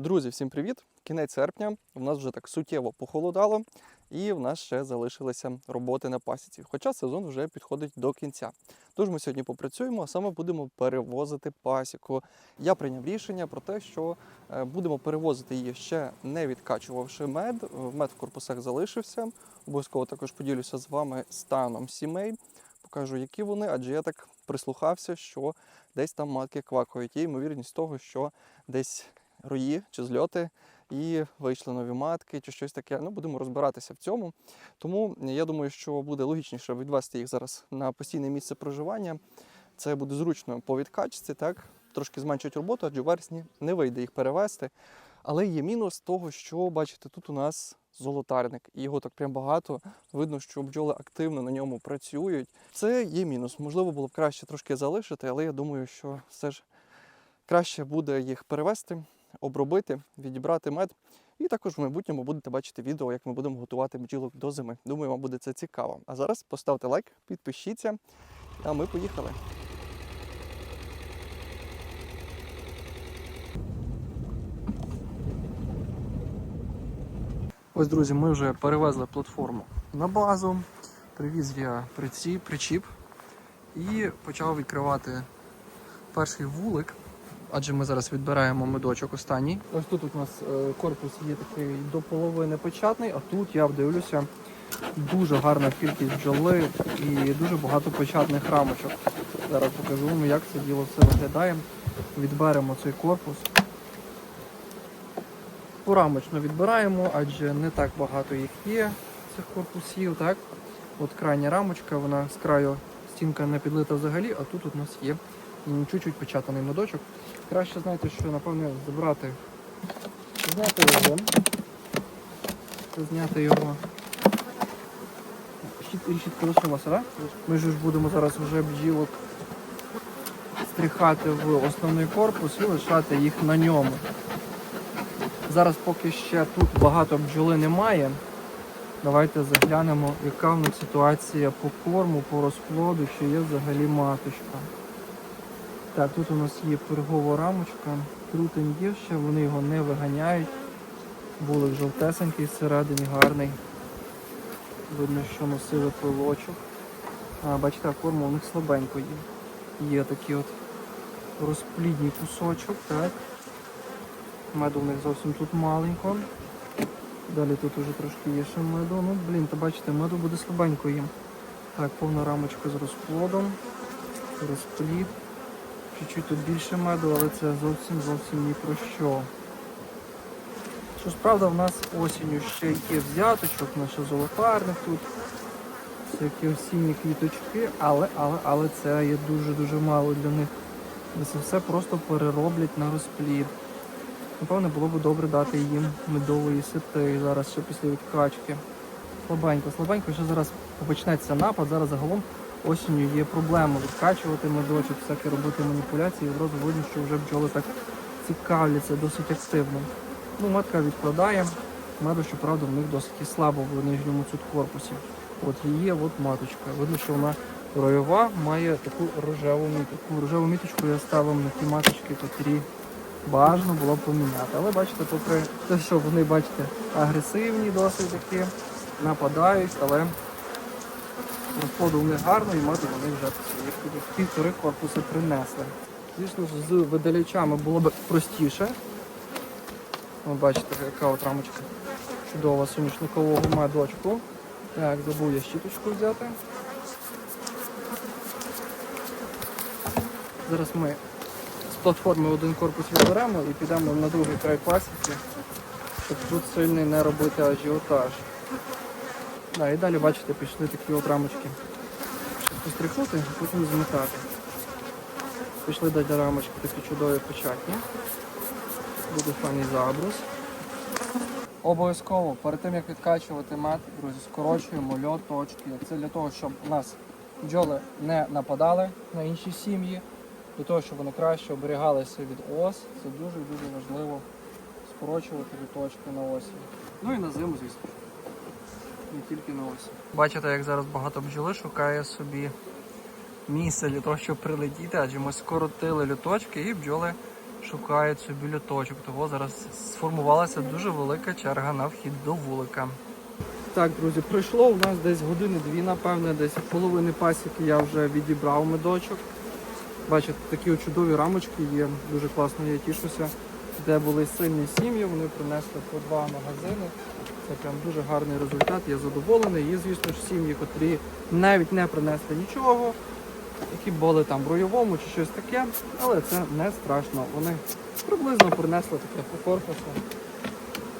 Друзі, всім привіт! Кінець серпня. У нас вже так суттєво похолодало, і в нас ще залишилися роботи на пасіці. Хоча сезон вже підходить до кінця. Тож ми сьогодні попрацюємо, а саме будемо перевозити пасіку. Я прийняв рішення про те, що е, будемо перевозити її ще не відкачувавши мед. Е, Мед в корпусах залишився. Обов'язково також поділюся з вами станом сімей. Покажу, які вони, адже я так прислухався, що десь там матки квакають. Є ймовірність того, що десь рої чи зльоти, і вийшли нові матки, чи щось таке. Ну, будемо розбиратися в цьому. Тому я думаю, що буде логічніше відвести їх зараз на постійне місце проживання. Це буде зручно по відкачці, так? Трошки зменшить роботу, адже в вересні не вийде їх перевести. Але є мінус того, що бачите, тут у нас золотарник, і його так прям багато. Видно, що бджоли активно на ньому працюють. Це є мінус. Можливо, було б краще трошки залишити, але я думаю, що все ж краще буде їх перевести, обробити, відібрати мед. І також в майбутньому будете бачити відео, як ми будемо готувати бджілок до зими. Думаю, вам буде це цікаво. А зараз поставте лайк, підпишіться, а ми поїхали. Ось, друзі, ми вже перевезли платформу на базу, привіз я причіп і почав відкривати перший вулик, адже ми зараз відбираємо медочок останній. Ось тут у нас е, корпус є такий до половини печатний, а тут я дивлюся дуже гарна кількість бджоли і дуже багато печатних рамочок. Зараз покажу вам, як це діло все виглядає. Відберемо цей корпус. Порамочно відбираємо, адже не так багато їх є, цих корпусів. так? От крайня рамочка, вона з краю стінка не підлита взагалі, а тут у нас є чуть-чуть печатаний медочок. Краще знаєте, що напевне забрати, зняти його, зняти його. Щит- лишилася, так? Ми ж будемо зараз вже бджілок стріхати в основний корпус і лишати їх на ньому. Зараз поки ще тут багато бджоли немає. Давайте заглянемо, яка в них ситуація по корму, по розплоду, чи є взагалі маточка. Так, тут у нас є пергова рамочка, трутень є ще, вони його не виганяють. Булик жовтесенький всередині гарний. Видно, що носили пилочок. А, бачите, а корму у них слабенько є. Є такий от розплідний кусочок, так. Меду в них зовсім тут маленько. Далі тут уже трошки є ще меду. Ну, блін, то бачите, меду буде слабенько їм. Так, повна рамочка з розплодом. Розплід. Чуть-чуть більше меду, але це зовсім зовсім ні про що. Що ж правда, в нас осінню ще є взяточок, наш золотарник тут. Всякі осінні квіточки, але, але, але це є дуже-дуже мало для них. Це все просто перероблять на розплід. Напевно, було б добре дати їм медової сити зараз ще після відкачки. Слабенько, слабенько, ще зараз почнеться напад. Зараз загалом осінню є проблема відкачувати медочок, всякі робити маніпуляції. Одразу видно, що вже бджоли так цікавляться досить активно. Ну, матка відкладає. Меду, щоправда, в них досить слабо в нижньому тут корпусі. От є от маточка. Видно, що вона ройова, має таку рожеву міточку. Рожеву міточку я ставив на ті маточки, котрі бажано було б поміняти. Але бачите, попри те, що вони, бачите, агресивні досить такі, нападають, але розплоду в них гарно і мати вони вже півтори корпуси принесли. Звісно з видалячами було б простіше. Ви бачите, яка от рамочка чудова соняшникового медочку. Так, забув я щіточку взяти. Зараз ми з платформи один корпус відберемо і підемо на другий край пасіки, щоб тут сильний не робити ажіотаж. Да, і далі, бачите, пішли такі от рамочки. Щоб пострихнути, а потім змотати. Пішли далі рамочки такі чудові печатні. Буде файний забрус. Обов'язково перед тим як відкачувати мед, друзі, скорочуємо льот точки. Це для того, щоб у нас бджоли не нападали на інші сім'ї, для того, щоб вони краще оберігалися від ос. Це дуже дуже важливо скорочувати літочки на осі. Ну і на зиму, звісно. Не тільки на осі. Бачите, як зараз багато бджоли шукає собі місце для того, щоб прилетіти, адже ми скоротили літочки і бджоли шукають собі льоточок. Того зараз сформувалася дуже велика черга на вхід до вулика. Так, друзі, пройшло у нас десь години-дві, напевне, десь половини пасіки я вже відібрав медочок. Бачите, такі чудові рамочки є, дуже класно, я тішуся. Де були сильні сім'ї, вони принесли по два магазини. Це прям дуже гарний результат, я задоволений. Є, звісно ж, сім'ї, котрі навіть не принесли нічого, які були там в ройовому чи щось таке, але це не страшно. Вони приблизно принесли таке по корпусу.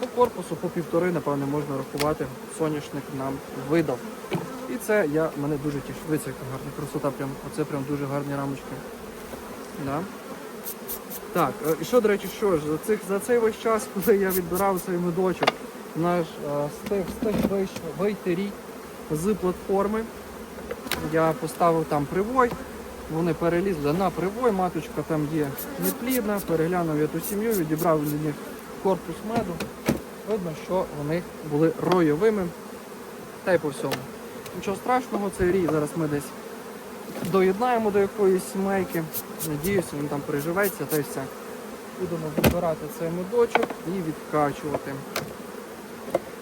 По корпусу по півтори, напевне, можна рахувати. Соняшник нам видав. І це я мене дуже тішу. Дивіться, яка гарна красота. Прям, оце прям дуже гарні рамочки. Да. Так, е, і що, до речі, що ж, за, цих, за цей весь час, коли я відбирав цей медочок, наш е, встиг, встиг вийш- вийти з платформи. Я поставив там привой, вони перелізли на привой, маточка там є неплідна, переглянув я ту сім'ю, відібрав для них корпус меду. Видно, що вони були ройовими та й по всьому. Нічого страшного, цей рій зараз ми десь доєднаємо до якоїсь сімейки. Надіюся, він там переживеться та й все. Будемо вибирати цей медочок і відкачувати.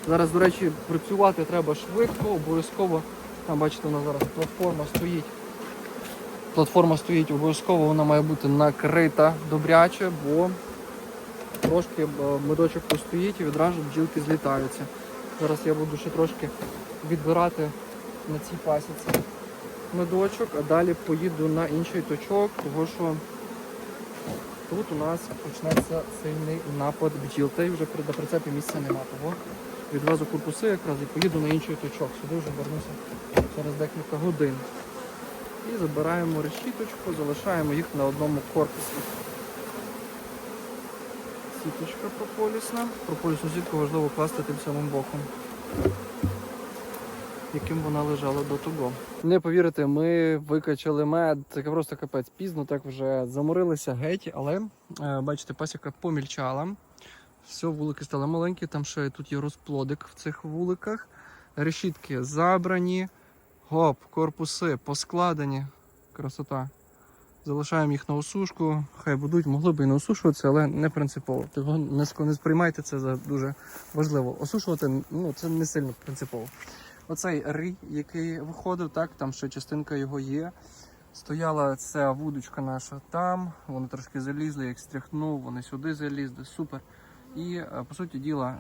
Зараз, до речі, працювати треба швидко, обов'язково. Там, бачите, нас зараз платформа стоїть. Платформа стоїть, обов'язково вона має бути накрита добряче, бо трошки е, медочок постоїть і відразу бджілки злітаються. Зараз я буду ще трошки відбирати на цій пасіці медочок, а далі поїду на інший точок, тому що тут у нас почнеться сильний напад бджіл. Та й вже на прицепі місця нема. Того відвезу корпуси якраз і поїду на інший точок. Сюди вже вернуся через декілька годин. І забираємо решіточку, залишаємо їх на одному корпусі. Сіточка прополісна. Прополісну сітку важливо класти тим самим боком, яким вона лежала до того. Не повірите, ми викачали мед. Це просто капець пізно, так вже заморилися геть, але е, бачите, пасіка помільчала. Все, вулики стали маленькі, там ще тут є розплодик в цих вуликах. Решітки забрані. Гоп, корпуси поскладені. Красота. Залишаємо їх на осушку. Хай будуть, могли б і не осушуватися, але не принципово. Того не не сприймайте це за дуже важливо. Осушувати ну, це не сильно принципово. Оцей рий, який виходив, так, там ще частинка його є. Стояла ця вудочка наша там, вони трошки залізли, як стряхнув, вони сюди залізли, супер. І е, по суті діла,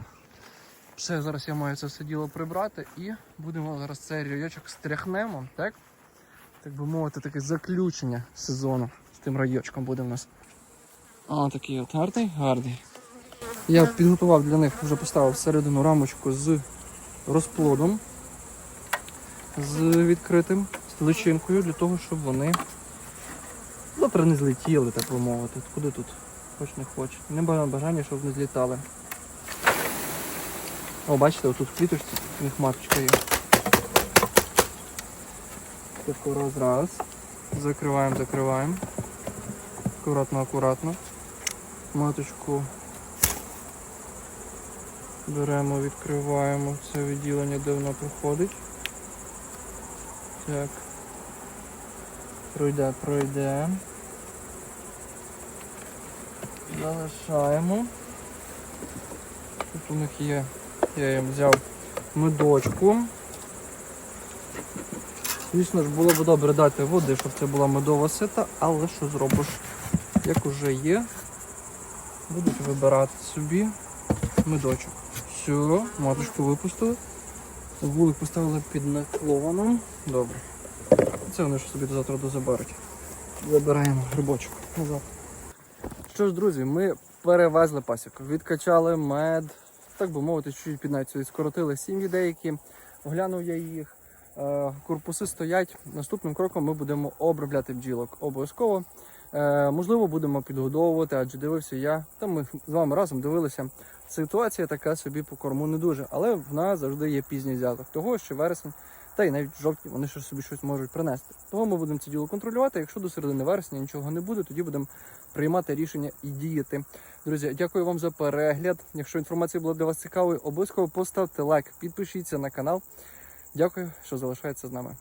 все, зараз я маю це все діло прибрати і будемо зараз цей райочок стряхнемо, так? Так би мовити, таке заключення сезону з тим райочком буде в нас. А, такий от гарний, гарний. Я підготував для них, вже поставив всередину рамочку з розплодом, з відкритим, з личинкою, для того, щоб вони завтра не злетіли, так би мовити. Куди тут? Хоч не хоч. Не бажано бажання, щоб не злітали. О, бачите, отут в кліточці у них маточка є. Таку раз, раз. Закриваємо, закриваємо. Акуратно, акуратно. Маточку беремо, відкриваємо це відділення, де вона проходить. Так. Пройде, пройде. Залишаємо. Тут у них є, я їм взяв медочку. Звісно ж, було б добре дати води, щоб це була медова сита, але що зробиш? Як уже є, будуть вибирати собі медочок. Все, маточку випустили. Вулик поставили під наклоном. Добре. Це вони ж собі завтра дозаберуть. Забираємо грибочок назад. Що ж, друзі, ми перевезли пасіку, відкачали мед, так би мовити, чуть під навіть скоротили сім'ї деякі. Оглянув я їх. Е, Корпуси стоять. Наступним кроком ми будемо обробляти бджілок. Обов'язково. Е, Можливо, будемо підгодовувати, адже дивився я. Та ми з вами разом дивилися. Ситуація така собі по корму не дуже, але в нас завжди є пізній зв'язок. Того, що вересень, та й навіть жовтні вони ще собі щось можуть принести. Тому ми будемо це діло контролювати. Якщо до середини вересня нічого не буде, тоді будемо приймати рішення і діяти. Друзі, дякую вам за перегляд. Якщо інформація була для вас цікавою, обов'язково поставте лайк, підпишіться на канал. Дякую, що залишається з нами.